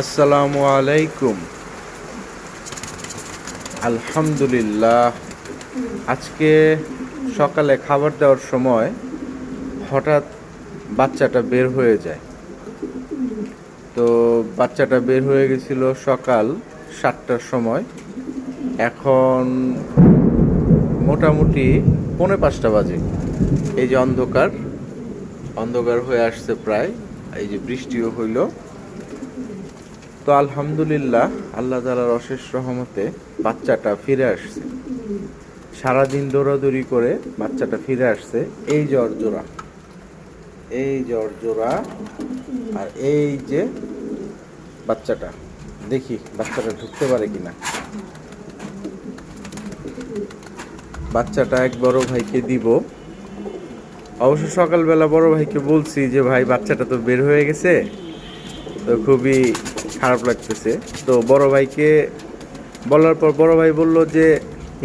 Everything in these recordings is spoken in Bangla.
আসসালামু আলাইকুম। আলহামদুলিল্লাহ। আজকে সকালে খাবার দেওয়ার সময় হঠাৎ বাচ্চাটা বের হয়ে যায়। তো বাচ্চাটা বের হয়ে গেছিল সকাল সাতটার সময়। এখন মোটামুটি পৌনে পাঁচটা বাজে। এই যে অন্ধকার অন্ধকার হয়ে আসছে প্রায়। এই যে বৃষ্টিও হইল। তো আলহামদুলিল্লাহ, আল্লাহ তালার অশেষ রহমতে বাচ্চাটা ফিরে আসছে। সারাদিন দৌড়াদৌড়ি করে বাচ্চাটা ফিরে আসছে। এই যে অর্জোড়া এই যে অর্জোড়া আর এই যে বাচ্চাটা, দেখি বাচ্চাটা ঢুকতে পারে কিনা। বাচ্চাটা এক বড় ভাইকে দিব। অবশ্য সকালবেলা বড় ভাইকে বলছি যে, ভাই, বাচ্চাটা তো বের হয়ে গেছে। তো খুবই খারাপ লাগতেছে। তো বড় ভাইকে বলার পর বড় ভাই বলল যে,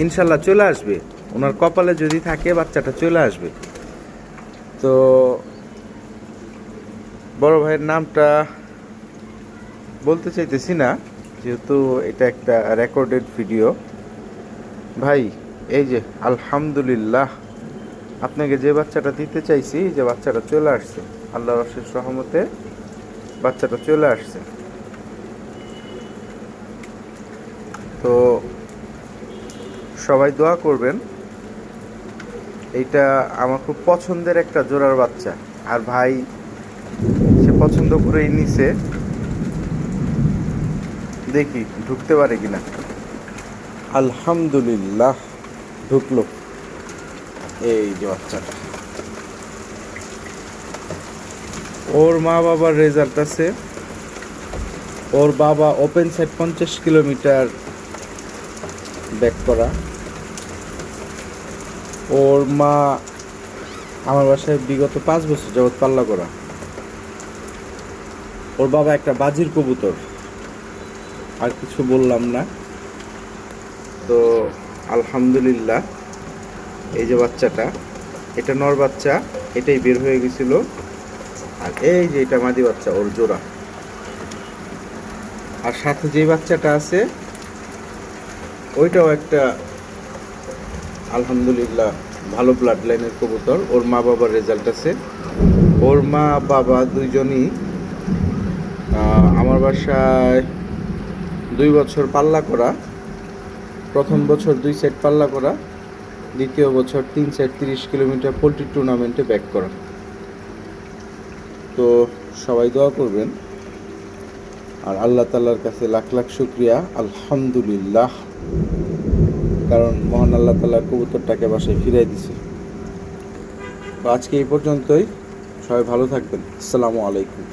ইনশাল্লাহ চলে আসবে। ওনার কপালে যদি থাকে, বাচ্চাটা চলে আসবে। তো বড় ভাইয়ের নামটা বলতে চাইতেছি না, যেহেতু এটা একটা রেকর্ডেড ভিডিও। ভাই, এই যে, আলহামদুলিল্লাহ, আপনাকে যে বাচ্চাটা দিতে চাইছি, যে বাচ্চাটা চলে আসছে, আল্লাহর অশেষ রহমতে বাচ্চাটা চলে আসছে। তো সবাই দোয়া করবেন। এইটা আমার খুব পছন্দের একটা জোড়ার বাচ্চা। আর ভাই, সে পছন্দ করেই নিছে। দেখি, ঢুকতে পারে কিনা। আলহামদুলিল্লাহ, ঢুকলো। এই যে বাচ্চাটা। ওর মা বাবার রেজাল্ট আছে। ওর বাবা ওপেন সাইড পঞ্চাশ কিলোমিটার ব্যাক করা। ওর মা আমার বাসায় বিগত পাঁচ বছর যাবৎ পাল্লা করা। ওর বাবা একটা বাজির কবুতর। আর কিছু বললাম না। তো আলহামদুলিল্লাহ, এই যে বাচ্চাটা, এটা নর বাচ্চা, এটাই বের হয়ে গেছিল। আর এই যে এটা মাদি বাচ্চা, ওর জোড়া। আর সাথে যে বাচ্চাটা আছে, ওইটাও একটা আলহামদুলিল্লাহ ভালো ব্লাড লাইনের কবুতর। ওর মা বাবার রেজাল্ট আছে। ওর মা বাবা দুইজনই আমার বাসায় দুই বছর পাল্লা করা। প্রথম বছর দুই সেট পাল্লা করা, দ্বিতীয় বছর তিন সেট তিরিশ কিলোমিটার পোলট্রি টুর্নামেন্টে ব্যাক করা। তো সবাই দোয়া করবেন। আর আল্লাহ তাল্লার কাছে লাখ লাখ শুক্রিয়া, আলহামদুলিল্লাহ। কারণ মহান আল্লাহ তাল্লাহ কবুতরটাকে বাসায় ফিরাই দিছে। তো আজকে এই পর্যন্তই। সবাই ভালো থাকবেন। আসসালামু আলাইকুম।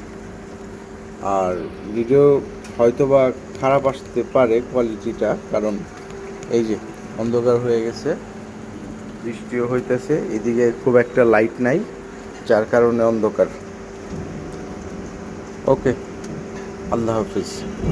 আর ভিডিও হয়তো বা খারাপ আসতে পারে কোয়ালিটিটা, কারণ এই যে অন্ধকার হয়ে গেছে, বৃষ্টিও হইতেছে, এদিকে খুব একটা লাইট নাই, যার কারণে অন্ধকার। ওকে আল্লাহ হাফিজ।